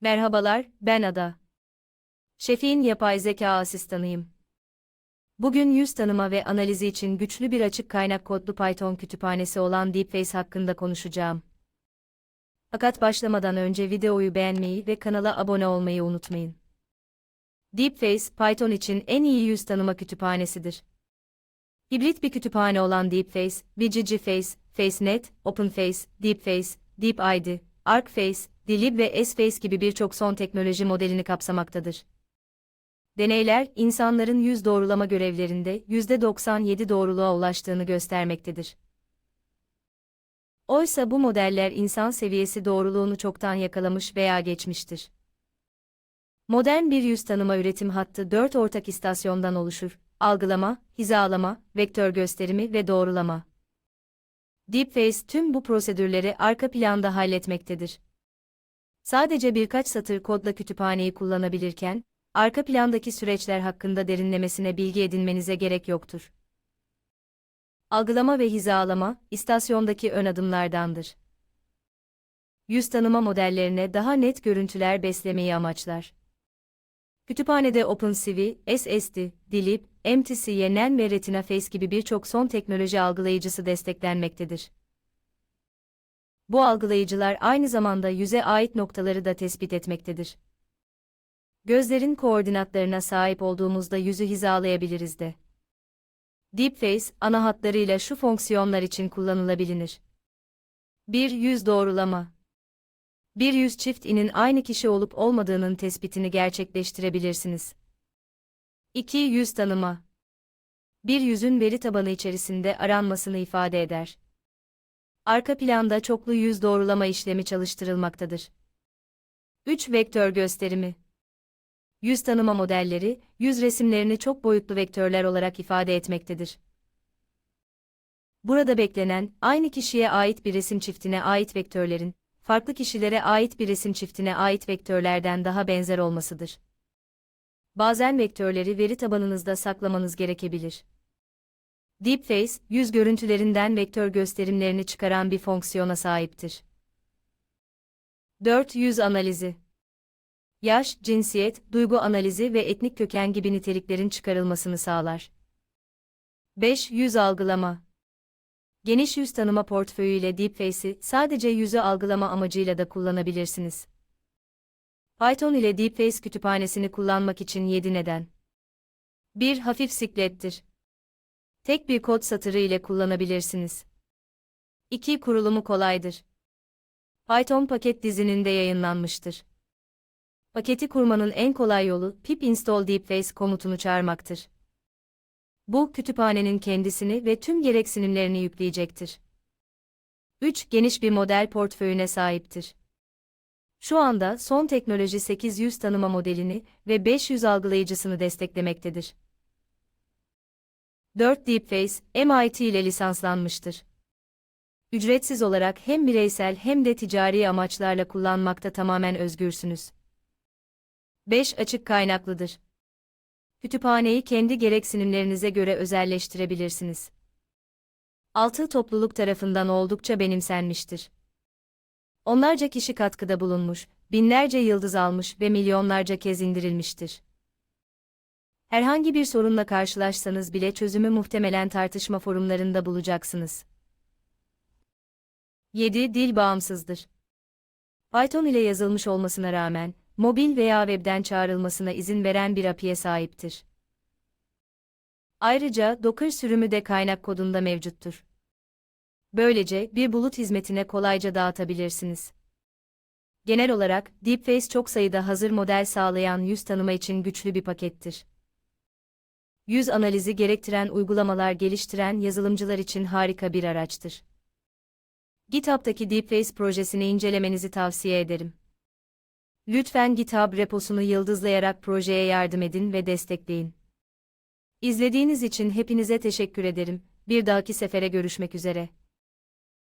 Merhabalar, ben Ada. Şefik'in yapay zeka asistanıyım. Bugün yüz tanıma ve analizi için güçlü bir açık kaynak kodlu Python kütüphanesi olan Deepface hakkında konuşacağım. Fakat başlamadan önce videoyu beğenmeyi ve kanala abone olmayı unutmayın. Deepface, Python için en iyi yüz tanıma kütüphanesidir. Hibrit bir kütüphane olan Deepface, BGGFace, FaceNet, OpenFace, Deepface, DeepID, ArcFace, Dilib ve SFace gibi birçok son teknoloji modelini kapsamaktadır. Deneyler, insanların yüz doğrulama görevlerinde %97 doğruluğa ulaştığını göstermektedir. Oysa bu modeller insan seviyesi doğruluğunu çoktan yakalamış veya geçmiştir. Modern bir yüz tanıma üretim hattı dört ortak istasyondan oluşur. Algılama, hizalama, vektör gösterimi ve doğrulama. Deepface tüm bu prosedürleri arka planda halletmektedir. Sadece birkaç satır kodla kütüphaneyi kullanabilirken, arka plandaki süreçler hakkında derinlemesine bilgi edinmenize gerek yoktur. Algılama ve hizalama, istasyondaki ön adımlardandır. Yüz tanıma modellerine daha net görüntüler beslemeyi amaçlar. Kütüphanede OpenCV, SSD, Dilib, MTC, Yenen ve Retina Face gibi birçok son teknoloji algılayıcısı desteklenmektedir. Bu algılayıcılar aynı zamanda yüze ait noktaları da tespit etmektedir. Gözlerin koordinatlarına sahip olduğumuzda yüzü hizalayabiliriz de. Deepface, ana hatlarıyla şu fonksiyonlar için kullanılabilir. 1. Yüz doğrulama. Bir yüz çift inin aynı kişi olup olmadığının tespitini gerçekleştirebilirsiniz. 2. Yüz tanıma. Bir yüzün veri tabanı içerisinde aranmasını ifade eder. Arka planda çoklu yüz doğrulama işlemi çalıştırılmaktadır. 3. Vektör gösterimi. Yüz tanıma modelleri, yüz resimlerini çok boyutlu vektörler olarak ifade etmektedir. Burada beklenen, aynı kişiye ait bir resim çiftine ait vektörlerin, farklı kişilere ait bir resim çiftine ait vektörlerden daha benzer olmasıdır. Bazen vektörleri veri tabanınızda saklamanız gerekebilir. Deepface, yüz görüntülerinden vektör gösterimlerini çıkaran bir fonksiyona sahiptir. 4. Yüz analizi Yaş, cinsiyet, duygu analizi ve etnik köken gibi niteliklerin çıkarılmasını sağlar. 5. Yüz algılama Geniş yüz tanıma portföyüyle Deepface'i sadece yüzü algılama amacıyla da kullanabilirsiniz. Python ile Deepface kütüphanesini kullanmak için 7 neden. 1. Hafif siklettir. Tek bir kod satırı ile kullanabilirsiniz. 2. Kurulumu kolaydır. Python paket dizininde yayınlanmıştır. Paketi kurmanın en kolay yolu pip install deepface komutunu çağırmaktır. Bu, kütüphanenin kendisini ve tüm gereksinimlerini yükleyecektir. 3. Geniş bir model portföyüne sahiptir. Şu anda son teknoloji 800 tanıma modelini ve 500 algılayıcısını desteklemektedir. 4. Deepface, MIT ile lisanslanmıştır. Ücretsiz olarak hem bireysel hem de ticari amaçlarla kullanmakta tamamen özgürsünüz. 5. Açık kaynaklıdır. Kütüphaneyi kendi gereksinimlerinize göre özelleştirebilirsiniz. 6. Topluluk tarafından oldukça benimsenmiştir. Onlarca kişi katkıda bulunmuş, binlerce yıldız almış ve milyonlarca kez indirilmiştir. Herhangi bir sorunla karşılaşsanız bile çözümü muhtemelen tartışma forumlarında bulacaksınız. 7. Dil bağımsızdır. Python ile yazılmış olmasına rağmen, mobil veya webden çağrılmasına izin veren bir API'ye sahiptir. Ayrıca Docker sürümü de kaynak kodunda mevcuttur. Böylece bir bulut hizmetine kolayca dağıtabilirsiniz. Genel olarak, Deepface çok sayıda hazır model sağlayan yüz tanıma için güçlü bir pakettir. Yüz analizi gerektiren uygulamalar geliştiren yazılımcılar için harika bir araçtır. GitHub'daki Deepface projesini incelemenizi tavsiye ederim. Lütfen GitHub reposunu yıldızlayarak projeye yardım edin ve destekleyin. İzlediğiniz için hepinize teşekkür ederim. Bir dahaki sefere görüşmek üzere.